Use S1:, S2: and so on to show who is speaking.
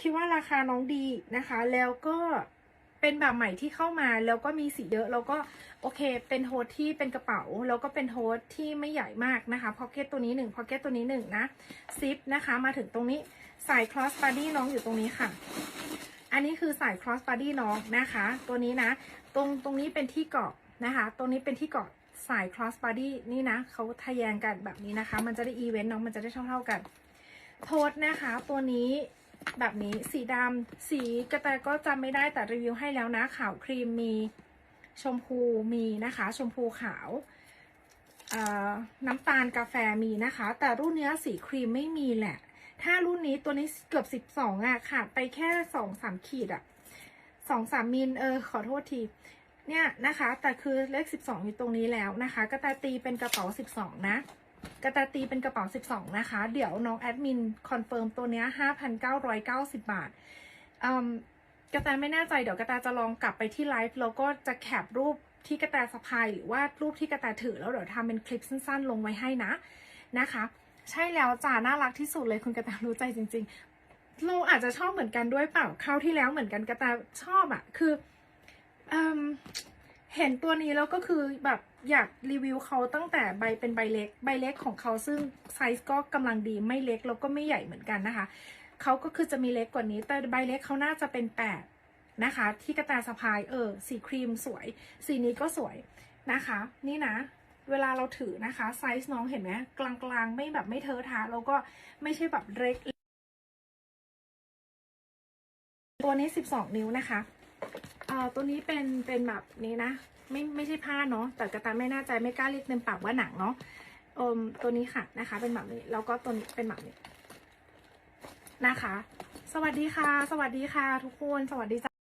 S1: คิดว่าราคาน้องดีนะคะ แล้วก็เป็นแบบใหม่ที่เข้ามาแล้วก็มีสีเยอะ แล้วก็โอเค เป็นโฮสที่เป็นกระเป๋า แล้วก็เป็นโฮสที่ไม่ใหญ่มากนะคะพ็อกเก็ตตัวนี้หนึ่งพ็อกเก็ตตัวนี้หนึ่งนะซิปนะคะ มาถึงตรงนี้สาย cross body น้องอยู่ตรงนี้ค่ะ อันนี้คือสาย cross body น้องนะคะ ตัวนี้นะ ตรงตรงนี้เป็นที่เกาะนะคะ ตรงนี้เป็นที่เกาะสาย cross body นี่นะเขาทะแยงกันแบบนี้นะคะ มันจะได้อีเวนต์น้องมันจะได้เท่าเท่าๆกัน โทษนะคะ ตัวนี้ แบบนี้สีดำสีกระแตก็จำไม่ได้แต่รีวิวให้แล้วนะขาวครีมมีชมพูมีนะคะ ชมพูขาวน้ำตาลกาแฟมีนะคะ แต่รุ่นเนี้สีครีมไม่มีแหละ ถ้ารุ่นนี้ตัวนี้เกือบสิบสองอะขาดไปแค่สองสามขีดอะสองสามมิลเออขอโทษทีเนี่ยนะคะ แต่คือเลขสิบสองอยู่ตรงนี้แล้วนะคะ กระแตตีเป็นกระเป๋าสิบสองนะ กระแตตีเป็นกระเป๋า 12 นะคะ เดี๋ยวน้องแอดมินคอนเฟิร์มตัวเนี้ย5,990 บาทอืมกระแตไม่แน่ใจเดี๋ยวกระแตจะลองกลับไปที่ไลฟ์แล้วก็จะแคปรูปที่กระแตสะพายหรือว่ารูปที่กระแตถือแล้วเดี๋ยวทำเป็นคลิปสั้นๆ ลงไว้ให้นะนะคะ ใช่แล้วจ้าน่ารักที่สุดเลยคุณกระแตรู้ใจจริง ๆ เราอาจจะชอบเหมือนกันด้วยเปล่าคราวที่แล้วเหมือนกันกระแตชอบอะคืออ เห็นตัวนี้แล้วก็คือแบบอยากรีวิวเขาตั้งแต่ใบเป็นใบเล็ก ใบเล็กของเขาซึ่งไซส์ก็กำลังดีไม่เล็กแล้วก็ไม่ใหญ่เหมือนกันนะคะ เขาก็คือจะมีเล็กกว่านี้ แต่ใบเล็กเขาน่าจะเป็นแปดนะคะ ที่กระแตสะพายเออสีครีมสวย สีนี้ก็สวยนะคะ นี่นะ เวลาเราถือนะคะไซส์น้องเห็นไหมกลางๆ ไม่แบบไม่เทอะทะแล้วก็ไม่ใช่แบบเล็กตัวนี้ 12 นิ้วนะคะ เอ่อตัวนี้เป็นเป็นแบบนี้นะ ไม่ไม่ใช่ผ้าเนาะแต่กระตาไม่แน่ใจไม่กล้าเรียกเต็มปากว่าหนังเนาะอมตัวนี้ค่ะนะคะ เป็นแบบนี้แล้วก็ตัวนี้เป็นแบบนี้นะคะ สวัสดีค่ะ สวัสดีค่ะ ทุกคนสวัสดีจ้ะ